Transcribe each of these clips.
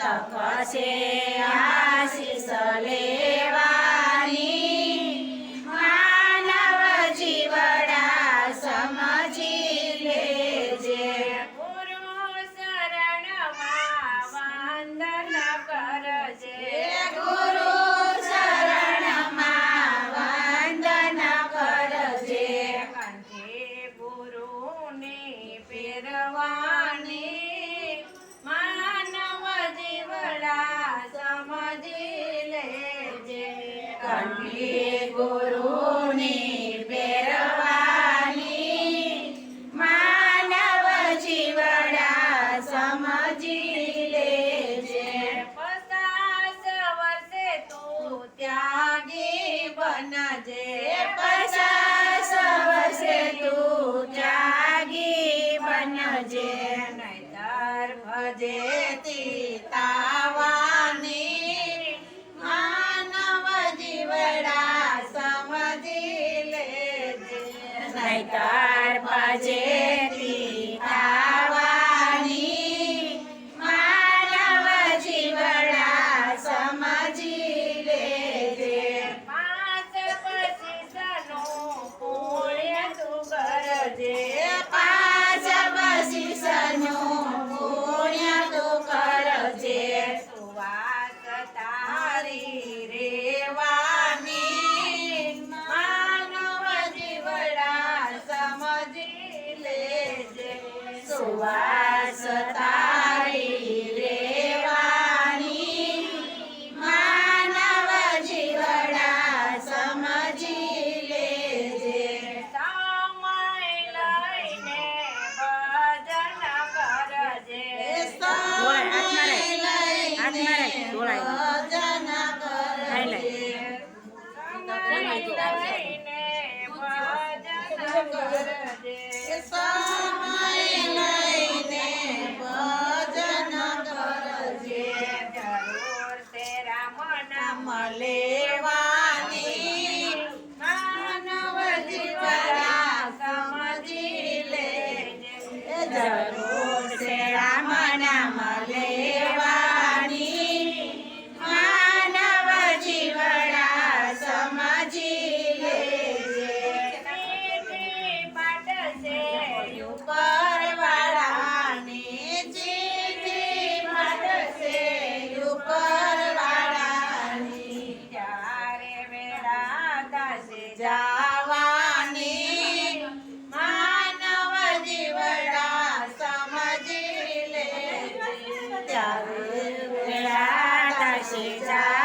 તક છે લે. নাই তার বাজে 行家。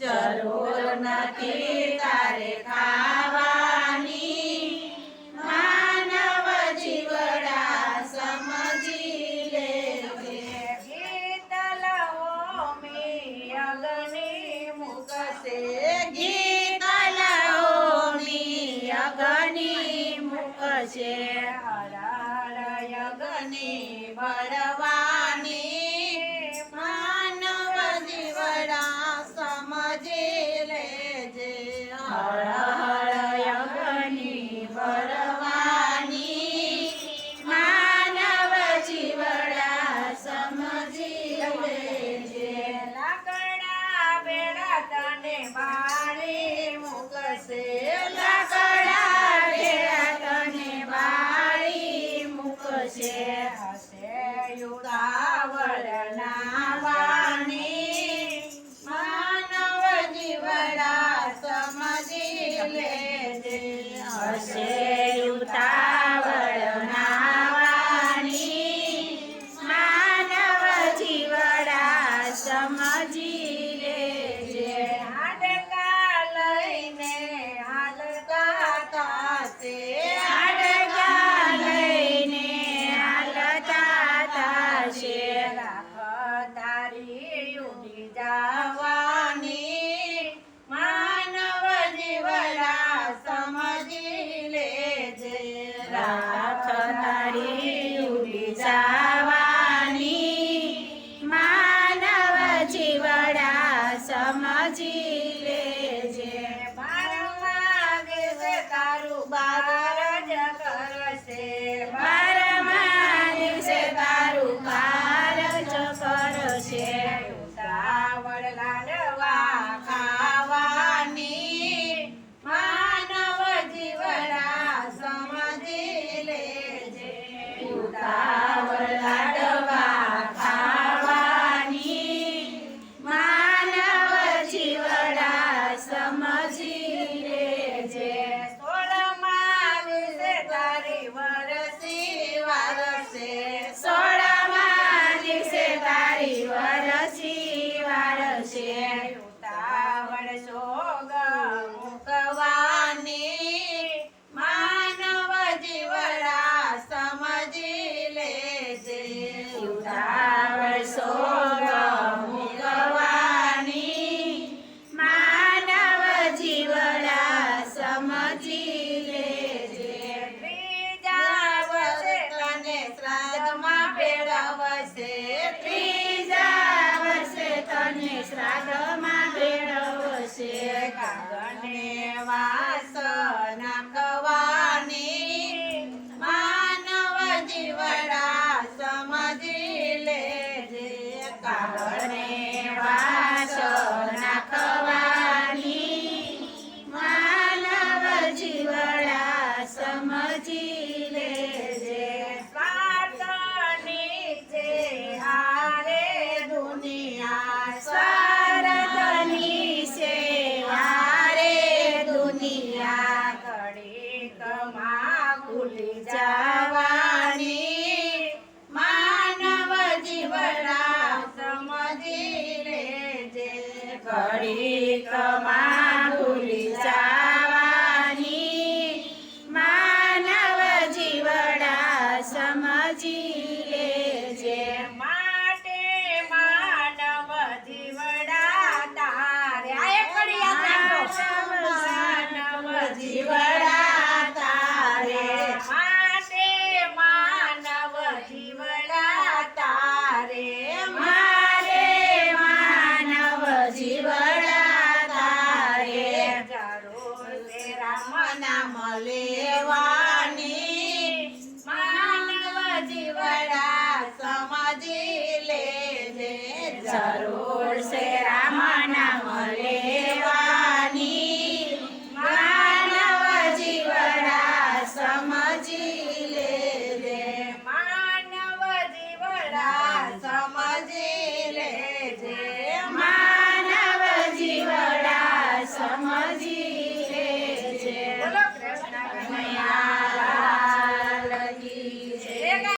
જરૂર નથી તારે ખાવાની. માનવ જીવડા સમજી લેજે ગીત લહો મે અગ્નિ મુકશે. ગીત લહો મે અગ્નિ મુકશે. હરાર અગ્નિ ભરવા Bye. ya. 我是你 પડી કમા